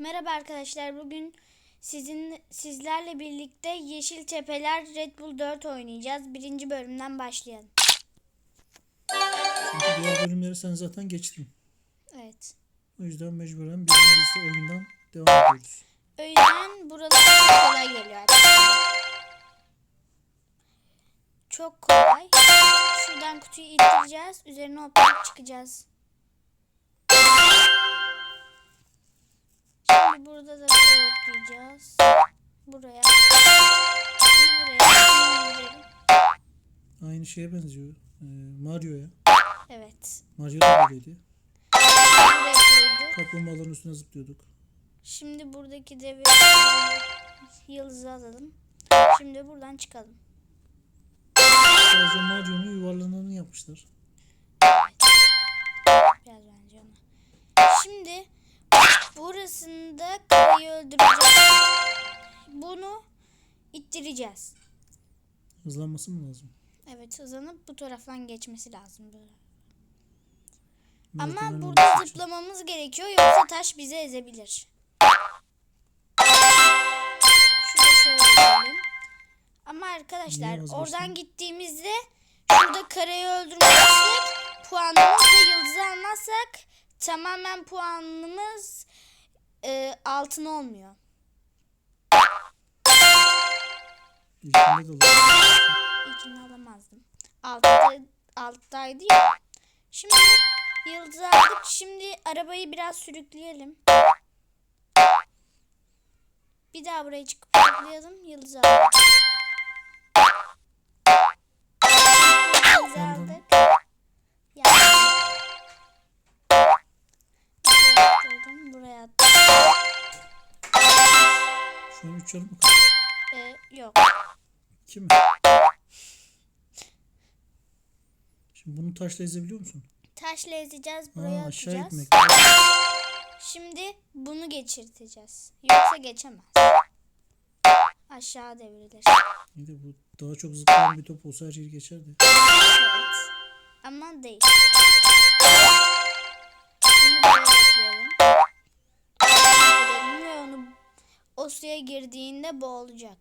Merhaba arkadaşlar. Bugün sizin sizlerle birlikte Yeşil Tepeler Red Bull 4 oynayacağız. Birinci bölümden başlayalım. Çünkü diğer bölümleri sen zaten geçtin. Evet. O yüzden mecburen birincisi oyundan devam ediyoruz. O yüzden buralar çok kolay geliyor. Çok kolay. Şuradan kutuyu ittireceğiz. Üzerine hoplayıp çıkacağız. Şimdi burada da buraya hoplayacağız. Buraya. Şimdi buraya. Şimdi. Aynı şeye benziyor. Ee, Mario'ya. Evet. Mario da böyleydi. Buraya koyduk. Kaplumbağaların üstüne zıplıyorduk. Şimdi buradaki devi yıldızı alalım. Şimdi buradan çıkalım. Sadece Mario'nun yuvarlananı yapmışlar. Biraz bence ona. Şimdi burasında karayı öldüreceğiz. Bunu ittireceğiz. Hızlanması mı lazım? Evet hızlanıp bu taraftan geçmesi lazım böyle. Ama burada için. zıplamamız gerekiyor yoksa taş bizi ezebilir. Şurada şöyle. Ama arkadaşlar oradan gittiğimizde şurada karayı öldürmezsek puanımız ve yıldızı almazsak tamamen puanımız e, altın olmuyor. İlkinde de. İlkini alamazdım. Altta, alttaydı ya. Şimdi yıldızı aldık. Şimdi arabayı biraz sürükleyelim. Bir daha buraya çıkıp tıklayalım. Yıldızı aldık. 3 canım mı kaldı? Ee, yok. 2 mi? Şimdi bunu taşla ezebiliyor musun? Taşla ezeceğiz. Buraya Aa, aşağı atacağız. gitmek. Şimdi bunu geçirteceğiz. Yoksa geçemez. Aşağı devrilir. İyi de bu daha çok zıplayan bir top olsa her yeri geçerdi. Evet. Ama değil. Şimdi buraya atlayalım. Suya girdiğinde boğulacak.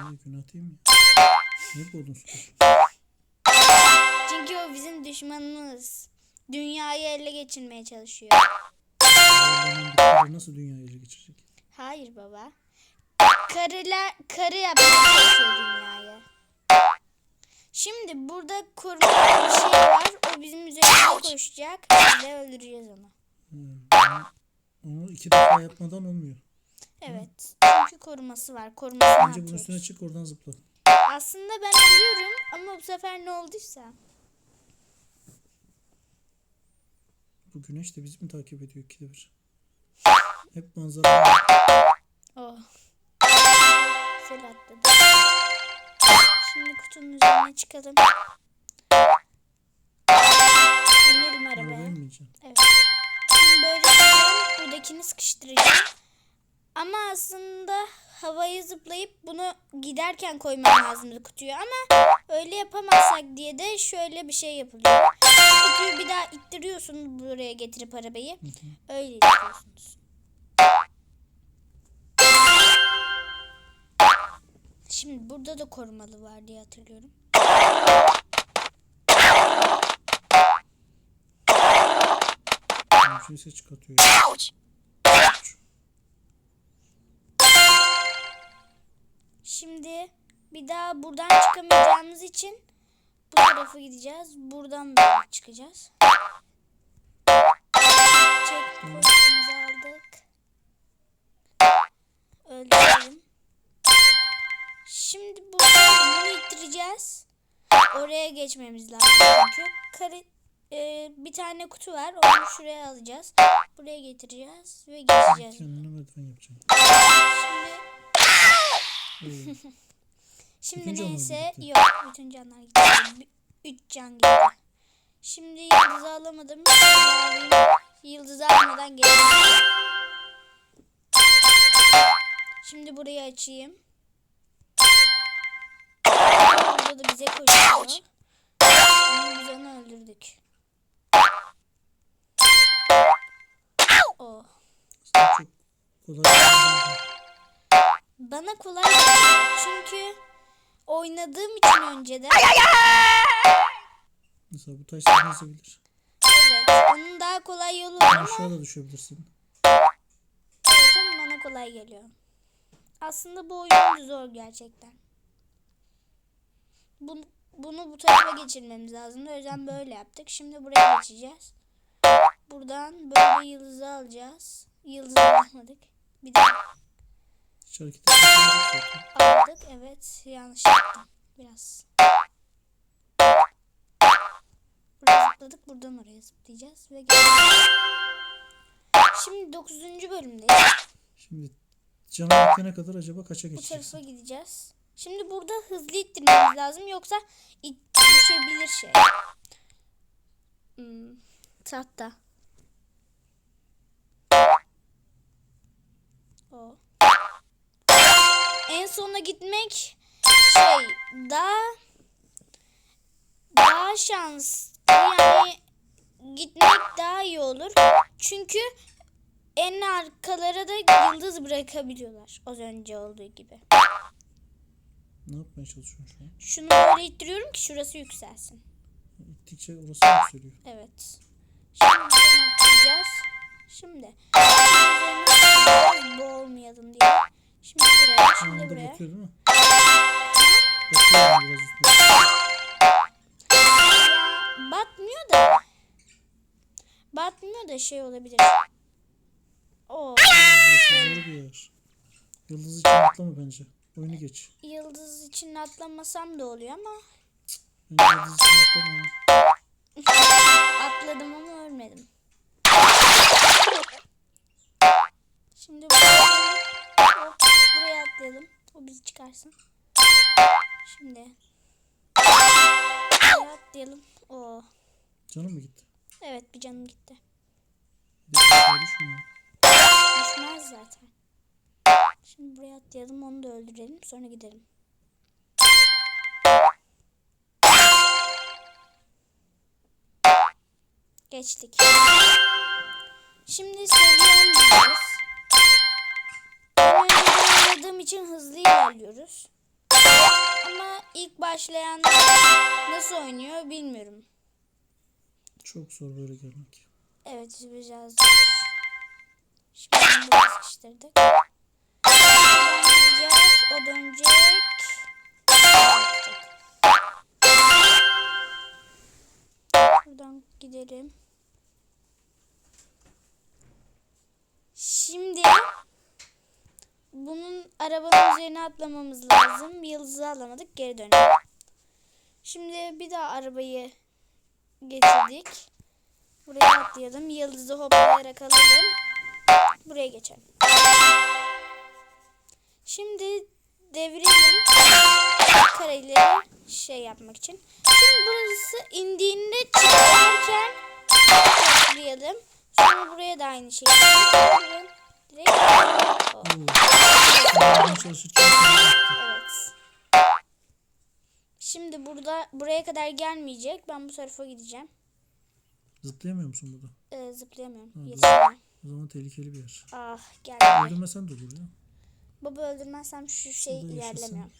Niye günah değil mi? Niye boğdun suda? Çünkü o bizim düşmanımız. Dünyayı ele geçirmeye çalışıyor. Nasıl dünyayı ele geçirecek? Hayır baba. Karılar, karı yapmaya çalışıyor dünyayı. Şimdi burada kurma bir şey var. O bizim üzerimize koşacak. De öldüreceğiz onu. Hmm, Onu iki defa yapmadan olmuyor. Evet. Çünkü koruması var. Korumasını Önce bunun üstüne çık oradan zıpla. Aslında ben ölüyorum ama bu sefer ne olduysa. Bu güneş de bizi mi takip ediyor ikide bir? Hep manzara. Oh. Sel atladı. Şimdi kutunun üzerine çıkalım. Buradakini sıkıştıracağım. Ama aslında havayı zıplayıp bunu giderken koymam lazımdı kutuyu ama öyle yapamazsak diye de şöyle bir şey yapılıyor. Kutuyu bir daha ittiriyorsun buraya getirip arabayı. Öyle ittiriyorsunuz. Şimdi burada da korumalı var diye hatırlıyorum. Bir şey ses çıkartıyor. Bir daha buradan çıkamayacağımız için bu tarafa gideceğiz. Buradan da çıkacağız. Checkpoint'imizi aldık. Öldürelim. Şimdi buradan bunu ittireceğiz. Oraya geçmemiz lazım çünkü. Kare, e, bir tane kutu var. Onu şuraya alacağız. Buraya getireceğiz ve geçeceğiz. Kendine merdiven yapacaksın. Şimdi Şimdi Bütün neyse yok bütün canlar gitti. 3 can gitti. Şimdi yıldızı alamadım. Yıldızı almadan geleceğim. Şimdi burayı açayım. Burada da bize koşuyor. Ama biz onu öldürdük. O. Aslında çok kolay bir değil. Bana kolay. Çünkü oynadığım için önceden. Mesela bu taş seni ezebilir. Evet. Onun daha kolay yolu var ama Aşağı da düşebilirsin. ama bana kolay geliyor. Aslında bu oyun zor gerçekten. Bunu, bunu bu tarafa geçirmemiz lazım. O yüzden böyle yaptık. Şimdi buraya geçeceğiz. Buradan böyle yıldızı alacağız. Yıldızı almadık. Bir daha Hiç hareket aldık. Evet yanlış yaptım. Biraz. Buraya zıpladık. Buradan oraya zıplayacağız. Ve geleceğiz. Şimdi 9. bölümdeyiz. Şimdi cana bitene kadar acaba kaça Bu tarafa gideceğiz. Şimdi burada hızlı ittirmemiz lazım. Yoksa it düşebilir şey. Hmm, tahta. O. En sona gitmek şey daha daha şans yani gitmek daha iyi olur. Çünkü en arkalara da yıldız bırakabiliyorlar. Az önce olduğu gibi. Ne yapmaya çalışıyorsun şu an? Şunu böyle ittiriyorum ki şurası yükselsin. İttikçe orası yükseliyor? Evet. Şimdi bunu atlayacağız. Şimdi. Boğulmayalım diye. Şimdi şimdi buraya. bakıyor değil mi? Bakıyorum biraz üstüne. Ya batmıyor da. Batmıyor da şey olabilir. Oo, zor bir. Yıldız için atlama bence. Oyunu geç. yıldız için atlamasam da oluyor ama yıldız için atlama. atladım Çıkarsın. Şimdi. Buraya atlayalım. Oo. Canım mı gitti? Evet bir canım gitti. Bir aşağı düşmüyor. Düşmez zaten. Şimdi buraya atlayalım onu da öldürelim sonra gidelim. Geçtik. Şimdi seviye 11'deyiz. Ben için hızlı ilerliyoruz. Ama ilk başlayanlar nasıl oynuyor bilmiyorum. Çok zor böyle gelmek. Evet biraz zor. Şimdi bunu sıkıştırdık. Buradan gideceğiz. O dönecek. Buradan gidelim. Şimdi bunun arabanın üzerine atlamamız lazım. Yıldızı alamadık. Geri dönelim. Şimdi bir daha arabayı getirdik. Buraya atlayalım. Yıldızı hoplayarak alalım. Buraya geçelim. Şimdi devirelim. Kareleri şey yapmak için. Şimdi burası indiğinde çıkarken toplayalım. Sonra buraya da aynı şeyi yapalım. Direkt. Evet. Şimdi burada buraya kadar gelmeyecek. Ben bu tarafa gideceğim. Zıplayamıyor musun burada? Ee, zıplayamıyorum. Yetişemiyorum. O zaman tehlikeli bir yer. Ah geldi. Öldürmesen de olur ya. Baba öldürmezsem şu şey Burada ilerlemiyor.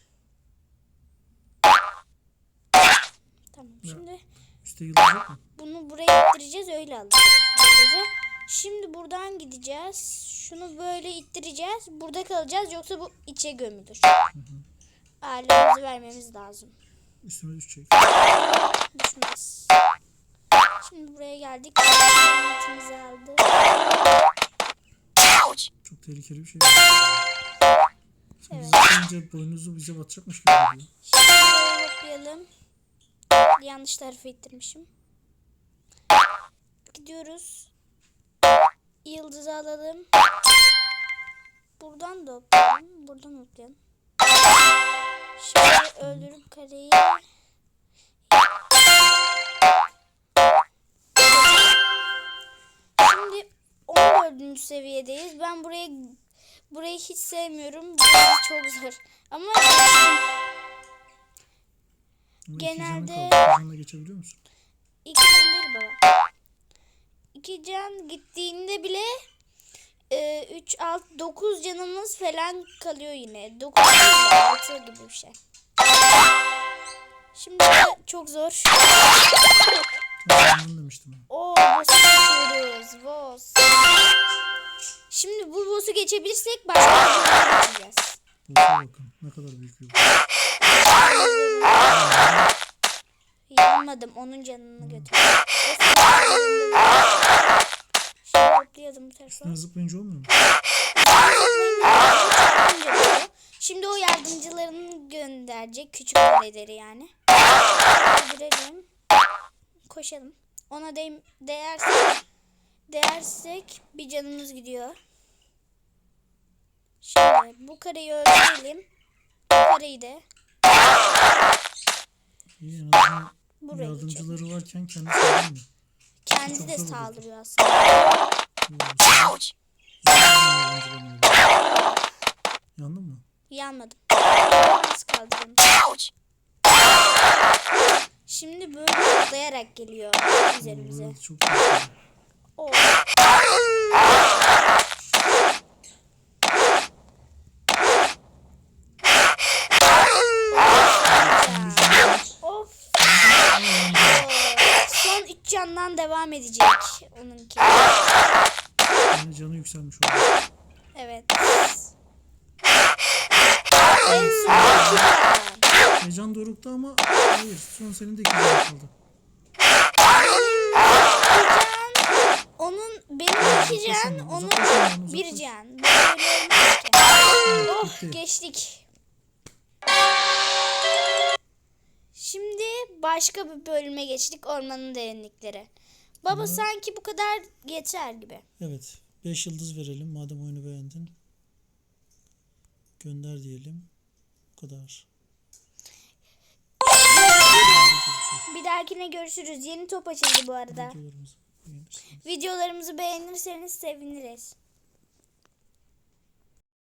Tamam şimdi Üste yıldız yok mu? bunu buraya ittireceğiz öyle alacağız. Şimdi buradan gideceğiz. Şunu böyle ittireceğiz. Burada kalacağız yoksa bu içe gömülür. Ağırlığımızı vermemiz lazım. Üstüme düşecek. Düşmez. Şimdi buraya geldik. Yanıtımızı aldık. Çok tehlikeli bir şey. Şimdi Evet. zıplayınca boynuzu bize batacakmış gibi geliyor. Şimdi hoplayalım. Yanlış tarafa ittirmişim. Gidiyoruz. Yıldızı alalım. Buradan da hoplayalım. Buradan hoplayalım. Şimdi öldürüp kareyi. Şimdi 14. seviyedeyiz. Ben burayı burayı hiç sevmiyorum. Burası çok zor. Ama Ama Genelde- canla geçebiliyor musun? İki baba. İki can gittiğinde bile 3, 6, 9 canımız falan kalıyor yine. 9 değil 6 gibi bir şey. Şimdi çok zor. Ben demiştim. Oo boss'u geçiyoruz. Boss. Şimdi bu boss'u geçebilirsek başka bir geçeceğiz. Boss'a bakın. Ne kadar büyük bir boss. Yanmadım. Onun canını götürdüm. Bu tarafa. Ne zıplayınca olmuyor mu? Şimdi o yardımcılarını gönderecek. Küçük kuleleri yani. Öldürelim. Koşalım. Ona değ değersek, değersek bir canımız gidiyor. Şimdi bu kareyi öldürelim. Bu kareyi de İyi en azından buraya geçelim. yardımcıları varken kendi saldırmıyor. Kendi de Çok saldırıyor aslında. Yandın mı? Yanmadım. Nasıl kaldırdım? Şimdi böyle atlayarak geliyor üzerimize. Burada çok tehlikeli. Oo. Of. Son 3 candan devam edecek onunki. Yükselmiş oldu. Evet. En son 2 can. Heyecan dorukta ama hayır. Son senin de iki canın kaldı. Onun benim iki can, onun bir can. Oh geçtik. Şimdi başka bir bölüme geçtik ormanın derinlikleri. Baba sanki bu kadar yeter gibi. Evet. 5 yıldız verelim madem oyunu beğendin. Gönder diyelim. Bu kadar. Bir dahakine görüşürüz. Yeni top açıldı bu arada. Videolarımızı beğenirseniz. Videolarımızı beğenirseniz seviniriz.